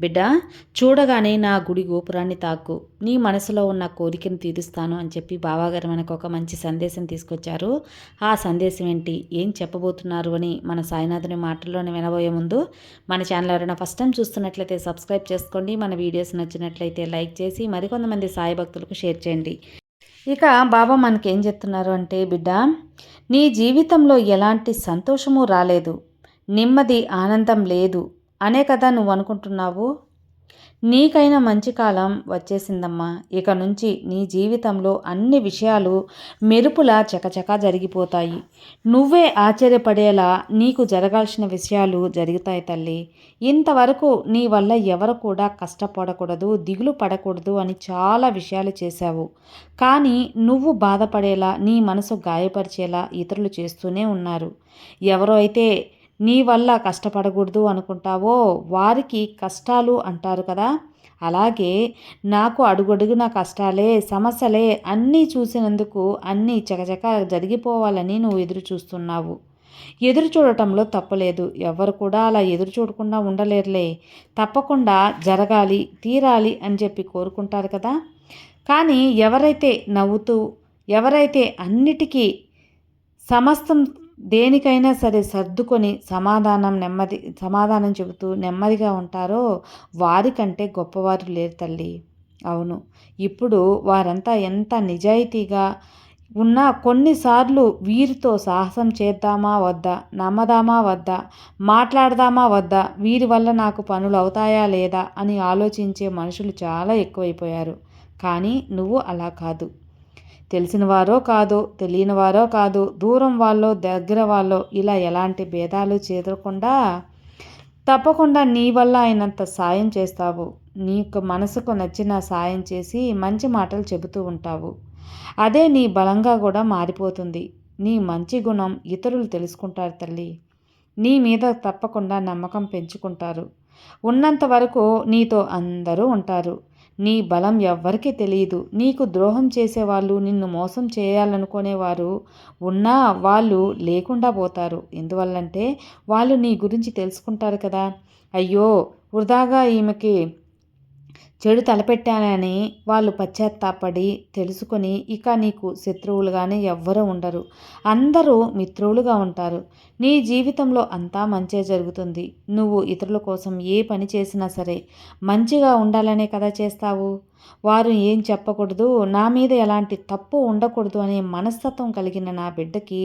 బిడ్డ చూడగానే నా గుడి గోపురాన్ని తాకు. నీ మనసులో ఉన్న కోరికను తీరుస్తాను అని చెప్పి బావాగారు మనకు ఒక మంచి సందేశం తీసుకొచ్చారు. ఆ సందేశం ఏంటి? ఏం చెప్పబోతున్నారు అని మన సాయినాథుని మాటల్లోనే వినబోయే ముందు మన ఛానల్ ఎవరైనా ఫస్ట్ టైం చూస్తున్నట్లయితే సబ్స్క్రైబ్ చేసుకోండి. మన వీడియోస్ నచ్చినట్లయితే లైక్ చేసి మరికొంతమంది సాయి భక్తులకు షేర్ చేయండి. ఇక బాబా మనకేం చెప్తున్నారు అంటే బిడ్డ నీ జీవితంలో ఎలాంటి సంతోషము రాలేదు. నెమ్మది ఆనందం లేదు. అనే కదా నువ్వు అనుకుంటున్నావు నీకైనా మంచి కాలం వచ్చేసిందమ్మా. ఇక నుంచి నీ జీవితంలో అన్ని విషయాలు మెరుపులా చకచకా జరిగిపోతాయి. నువ్వే ఆశ్చర్యపడేలా నీకు జరగాల్సిన విషయాలు జరుగుతాయి తల్లి. ఇంతవరకు నీ వల్ల ఎవరు కూడా కష్టపడకూడదు దిగులు పడకూడదు అని చాలా విషయాలు చేశావు. కానీ నువ్వు బాధపడేలా నీ మనసు గాయపరిచేలా ఇతరులు చేస్తూనే ఉన్నారు. ఎవరో అయితే నీ వల్ల కష్టపడకూడదు అనుకుంటావో? వారికి కష్టాలు అంటారు కదా. అలాగే నాకు అడుగడుగున కష్టాలే సమస్యలే అన్నీ చూసినందుకు అన్నీ చకచక జరిగిపోవాలని నువ్వు ఎదురు చూస్తున్నావు ఎదురు చూడటంలో తప్పలేదు. ఎవరు కూడా అలా ఎదురు చూడకుండా ఉండలేరులే. తప్పకుండా జరగాలి తీరాలి అని చెప్పి కోరుకుంటారు కదా. కానీ ఎవరైతే నవ్వుతూ ఎవరైతే అన్నిటికీ సమస్తం దేనికైనా సరే సర్దుకొని సమాధానం నెమ్మది సమాధానం చెబుతూ నెమ్మదిగా ఉంటారో వారికంటే గొప్పవారు లేరు తల్లి. అవును. ఇప్పుడు వారంతా ఎంత నిజాయితీగా ఉన్నా కొన్నిసార్లు వీరితో సాహసం చేద్దామా వద్దా నమ్మదామా వద్దా మాట్లాడదామా వద్దా వీరి వల్ల నాకు పనులు అవుతాయా లేదా అని ఆలోచించే మనుషులు చాలా ఎక్కువైపోయారు. కానీ నువ్వు అలా కాదు. తెలిసిన వారో కాదో తెలియని వారో కాదు దూరం వాళ్ళో దగ్గర వాళ్ళో ఇలా ఎలాంటి భేదాలు చేదరకుండా తప్పకుండా నీ వల్ల అయినంత సాయం చేస్తావు. నీకు మనసుకు నచ్చిన సాయం చేసి మంచి మాటలు చెబుతూ ఉంటావు. అదే నీ బలంగా కూడా మారిపోతుంది. నీ మంచి గుణం ఇతరులు తెలుసుకుంటారు తల్లి. నీ మీద తప్పకుండా నమ్మకం పెంచుకుంటారు. ఉన్నంత వరకు నీతో అందరూ ఉంటారు. నీ బలం ఎవ్వరికీ తెలియదు నీకు ద్రోహం చేసేవాళ్ళు నిన్ను మోసం చేయాలనుకునేవారు ఉన్నా వాళ్ళు లేకుండా పోతారు. ఎందువల్లంటే వాళ్ళు నీ గురించి తెలుసుకుంటారు కదా. అయ్యో వృధాగా ఈమెకి చెడు తలపెట్టానని వాళ్ళు పశ్చాత్తాపడి తెలుసుకొని ఇక నీకు శత్రువులుగానే ఎవ్వరూ ఉండరు. అందరూ మిత్రులుగా ఉంటారు. నీ జీవితంలో అంతా మంచే జరుగుతుంది. నువ్వు ఇతరుల కోసం ఏ పని చేసినా సరే మంచిగా ఉండాలనే కదా చేస్తావు? వారు ఏం చెప్పకూడదు. నా మీద ఎలాంటి తప్పు ఉండకూడదు అనే మనస్తత్వం కలిగిన నా బిడ్డకి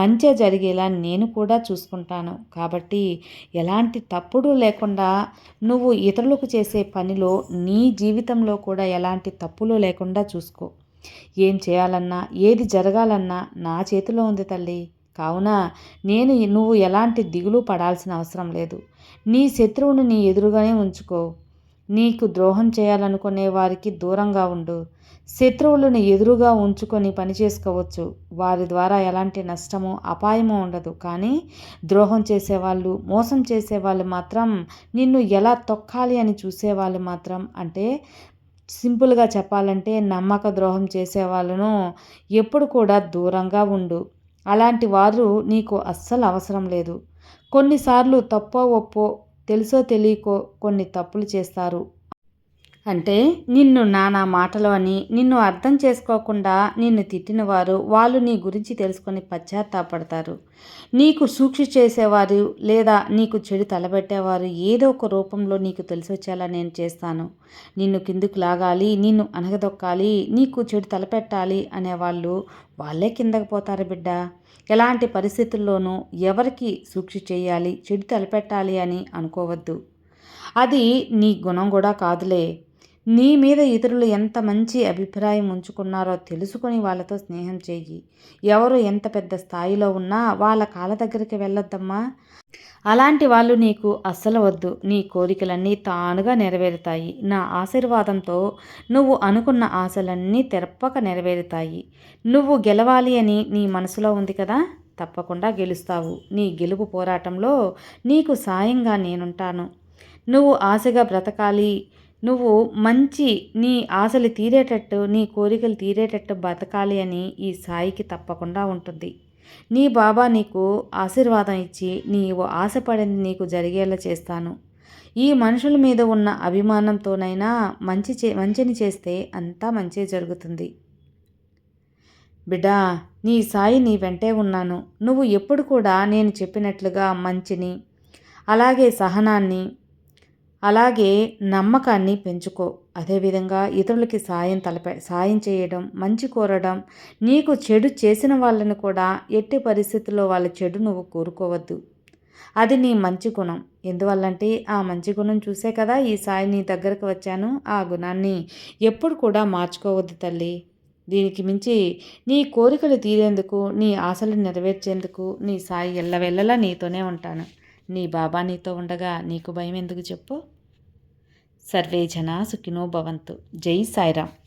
మంచి జరిగేలా నేను కూడా చూసుకుంటాను. కాబట్టి ఎలాంటి తప్పుడు లేకుండా నువ్వు ఇతరులకు చేసే పనిలో నీ జీవితంలో కూడా ఎలాంటి తప్పులు లేకుండా చూసుకో. ఏం చేయాలన్నా ఏది జరగాలన్నా నా చేతిలో ఉంది తల్లి. కావున నేను నువ్వు ఎలాంటి దిగులు పడాల్సిన అవసరం లేదు. నీ శత్రువును నీ ఎదురుగానే ఉంచుకో. నీకు ద్రోహం చేయాలనుకునే వారికి దూరంగా ఉండు. శత్రువులను ఎదురుగా ఉంచుకొని పని చేసుకోవచ్చు. వారి ద్వారా ఎలాంటి నష్టము అపాయము ఉండదు. కానీ ద్రోహం చేసేవాళ్ళు మోసం చేసేవాళ్ళు మాత్రం నిన్ను ఎలా తొక్కాలి అని చూసేవాళ్ళు మాత్రం అంటే సింపుల్గా చెప్పాలంటే నమ్మక ద్రోహం చేసేవాళ్ళను ఎప్పుడు కూడా దూరంగా ఉండు. అలాంటి వారు నీకు అస్సలు అవసరం లేదు. కొన్నిసార్లు తప్పో ఒప్పో తెలుసో తెలియకో కొన్ని తప్పులు చేస్తారు. అంటే నిన్ను నానా మాటలు అని నిన్ను అర్థం చేసుకోకుండా నిన్ను తిట్టినవారు వాళ్ళు నీ గురించి తెలుసుకొని పశ్చాత్తాపడతారు. నీకు సూక్ష చేసేవారు లేదా నీకు చెడు తలబెట్టేవారు ఏదో ఒక రూపంలో నీకు తెలిసి వచ్చేలా నేను చేస్తాను. నిన్ను కిందుకు లాగాలి నిన్ను అనగదొక్కాలి నీకు చెడు తలపెట్టాలి అనేవాళ్ళు వాళ్ళే కిందకు పోతారు బిడ్డ. ఎలాంటి పరిస్థితుల్లోనూ ఎవరికి సూక్షి చేయాలి చెడు తలపెట్టాలి అని అనుకోవద్దు. అది నీ గుణం కూడా కాదులే. నీ మీద ఇతరులు ఎంత మంచి అభిప్రాయం ఉంచుకున్నారో తెలుసుకుని వాళ్ళతో స్నేహం చెయ్యి. ఎవరు ఎంత పెద్ద స్థాయిలో ఉన్నా వాళ్ళ కాళ్ళ దగ్గరికి వెళ్ళొద్దమ్మా. అలాంటి వాళ్ళు నీకు అస్సలు వద్దు. నీ కోరికలన్నీ తానుగా నెరవేరుతాయి. నా ఆశీర్వాదంతో నువ్వు అనుకున్న ఆశలన్నీ తెరపక నెరవేరుతాయి. నువ్వు గెలవాలి అని నీ మనసులో ఉంది కదా? తప్పకుండా గెలుస్తావు. నీ గెలుపు పోరాటంలో నీకు సాయంగా నేనుంటాను. నువ్వు ఆశగా బ్రతకాలి. నువ్వు మంచి నీ ఆశలు తీరేటట్టు నీ కోరికలు తీరేటట్టు బతకాలి అని ఈ సాయికి తప్పకుండా ఉంటుంది. నీ బాబా నీకు ఆశీర్వాదం ఇచ్చి నీవు ఆశపడింది నీకు జరిగేలా చేస్తాను. ఈ మనుషుల మీద ఉన్న అభిమానంతోనైనా మంచి చే మంచిని చేస్తే అంతా మంచి జరుగుతుంది. బిడ్డా నీ సాయి నీ వెంటే ఉన్నాను. నువ్వు ఎప్పుడు కూడా నేను చెప్పినట్లుగా మంచిని అలాగే సహనాన్ని అలాగే నమ్మకాన్ని పెంచుకో. అదేవిధంగా ఇతరులకి సాయం తలపై సాయం చేయడం మంచి కోరడం నీకు చెడు చేసిన వాళ్ళని కూడా ఎట్టి పరిస్థితుల్లో వాళ్ళ చెడు నువ్వు కోరుకోవద్దు. అది నీ మంచి గుణం. ఎందువల్లంటే ఆ మంచి గుణం చూసే కదా ఈ సాయి నీ దగ్గరకు వచ్చాను ఆ గుణాన్ని ఎప్పుడు కూడా మార్చుకోవద్దు తల్లి. దీనికి మించి నీ కోరికలు తీరేందుకు నీ ఆశలు నెరవేర్చేందుకు నీ సాయి ఎల్లవెల్లలా నీతోనే ఉంటాను. నీ బాబా నీతో ఉండగా నీకు భయం ఎందుకు చెప్పు? సర్వే జనా సుఖినో భవంతు. జై సాయిరామ్.